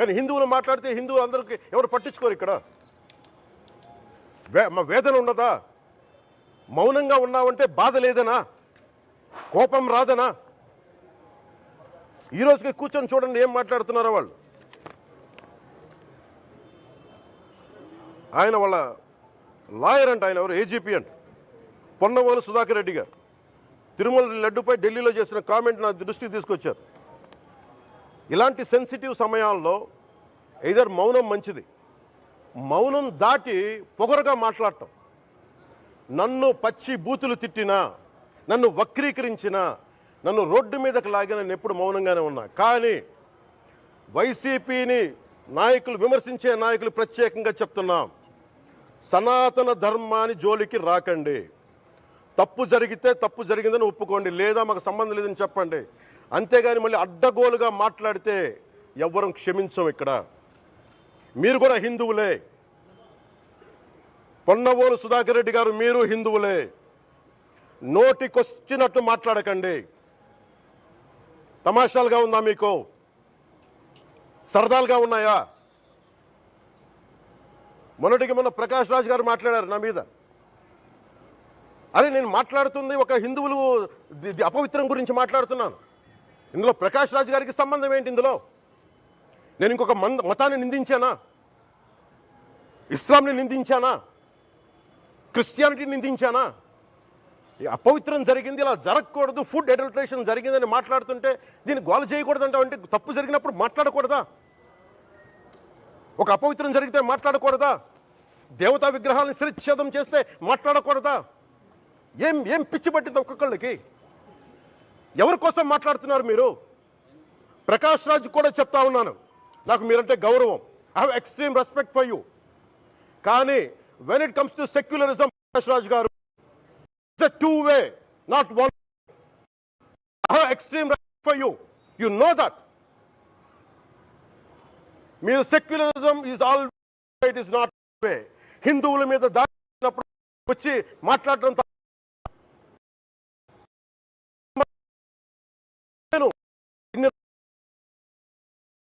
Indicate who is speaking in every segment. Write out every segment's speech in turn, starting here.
Speaker 1: కానీ హిందువులు మాట్లాడితే హిందువులు అందరికీ ఎవరు పట్టించుకోరు ఇక్కడ. వే మా వేదన ఉండదా మౌనంగా ఉన్నావంటే బాధ లేదనా? కోపం రాదనా? ఈరోజుకి కూర్చొని చూడండి ఏం మాట్లాడుతున్నారో వాళ్ళు. ఆయన వాళ్ళ లాయర్ అంట ఆయన ఎవరు? ఏజీపీ అంట. పొన్నవోలు సుధాకర్ రెడ్డి గారు. తిరుమల లడ్డుపై ఢిల్లీలో చేసిన కామెంట్ నా దృష్టికి తీసుకొచ్చారు. ఇలాంటి సెన్సిటివ్ సమయాల్లో ఇదర్ మౌనం మంచిది. మౌనం దాటి పొగరుగా మాట్లాడటం. నన్ను పచ్చి బూతులు తిట్టినా నన్ను వక్రీకరించినా నన్ను రోడ్డు మీదకి లాగిన నేను ఎప్పుడు మౌనంగానే ఉన్నా. కానీ వైసీపీని నాయకులు విమర్శించే నాయకులు ప్రత్యేకంగా చెప్తున్నాం సనాతన ధర్మాన్ని జోలికి రాకండి. తప్పు జరిగితే తప్పు జరిగిందని ఒప్పుకోండి. లేదా మాకు సంబంధం లేదని చెప్పండి. అంతేగాని మళ్ళీ అడ్డగోలుగా మాట్లాడితే ఎవ్వరం క్షమించం ఇక్కడ. మీరు కూడా హిందువులే. పొన్నవోలు సుధాకర్ రెడ్డి గారు మీరు హిందువులే. నోటికొచ్చినట్టు మాట్లాడకండి. తమాషాలుగా ఉందా మీకు? సరదాలుగా ఉన్నాయా? మొన్నటికి మొన్న ప్రకాష్ రాజ్ గారు మాట్లాడారు నా మీద. అరే నేను మాట్లాడుతుంది ఒక హిందువులు అపవిత్రం గురించి మాట్లాడుతున్నాను. ఇందులో ప్రకాష్ రాజ్ గారికి సంబంధం ఏంటి ఇందులో? నేను ఇంకొక మంద మతాన్ని నిందించానా? ఇస్లాంని నిందించానా? క్రిస్టియానిటీని నిందించానా? అపవిత్రం జరిగింది ఇలా జరగకూడదు ఫుడ్ అడల్ట్రేషన్ జరిగిందని మాట్లాడుతుంటే దీన్ని గోల చేయకూడదు అంటే తప్పు జరిగినప్పుడు మాట్లాడకూడదా? ఒక అపవిత్రం జరిగితే మాట్లాడకూడదా? దేవతా విగ్రహాలను శిరచ్ఛేదం చేస్తే మాట్లాడకూడదా? ఏం ఏం పిచ్చి పట్టింది ఒక్కొక్కళ్ళకి? ఎవరి కోసం మాట్లాడుతున్నారు మీరు? ప్రకాష్ రాజ్ కూడా చెప్తా ఉన్నాను. నాకు మీరంటే గౌరవం. I have extreme respect for you కానీ when it comes to secularism Prakash Raj గారు it's a two way not one I have extreme respect for you you know that మీరు secularism is all it is not way హిందువుల మీద దాడినప్పుడు వచ్చి మాట్లాడడం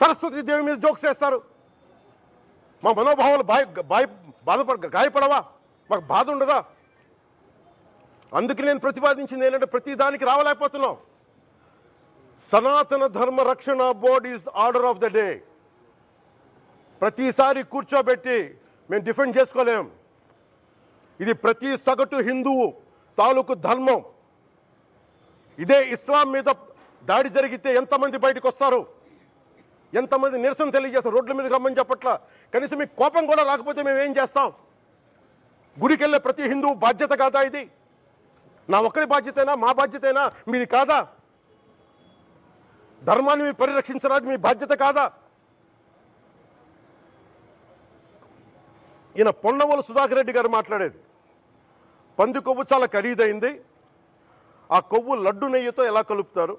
Speaker 1: సరస్వతి దేవి మీద jokes వేస్తారు. మా మనోభావాలు బాయ్ బాయ్ బాధపడ గాయపడవా? మాకు బాధ ఉండదా? అందుకే నేను ప్రతిపాదించింది ఏంటంటే ప్రతి దానికి రావలేకపోతున్నాం. Sanatana Dharma Rakshana board is order of the day. ప్రతిసారి కూర్చోబెట్టి మేము డిఫెండ్ చేసుకోలేం. ఇది ప్రతి సగటు హిందువు తాలూకు ధర్మం. ఇదే ఇస్లాం మీద దాడి జరిగితే ఎంతమంది బయటకు వస్తారు? ఎంతమంది నిరసన తెలియజేస్తాం? రోడ్ల మీదకి రమ్మని చెప్పట్లా. కనీసం మీకు కోపం కూడా రాకపోతే మేము ఏం చేస్తాం? గుడికి వెళ్ళే ప్రతి హిందువు బాధ్యత కాదా ఇది? నా ఒక్కరి బాధ్యతైనా? మా బాధ్యతైనా? మీది కాదా? ధర్మాన్ని మీరు పరిరక్షించరాదు మీ బాధ్యత కాదా? ఈయన పొన్నవోలు సుధాకర్ రెడ్డి గారు మాట్లాడేది. పంది కొవ్వు చాలా ఖరీదైంది. ఆ కొవ్వు లడ్డు నెయ్యితో ఎలా కలుపుతారు?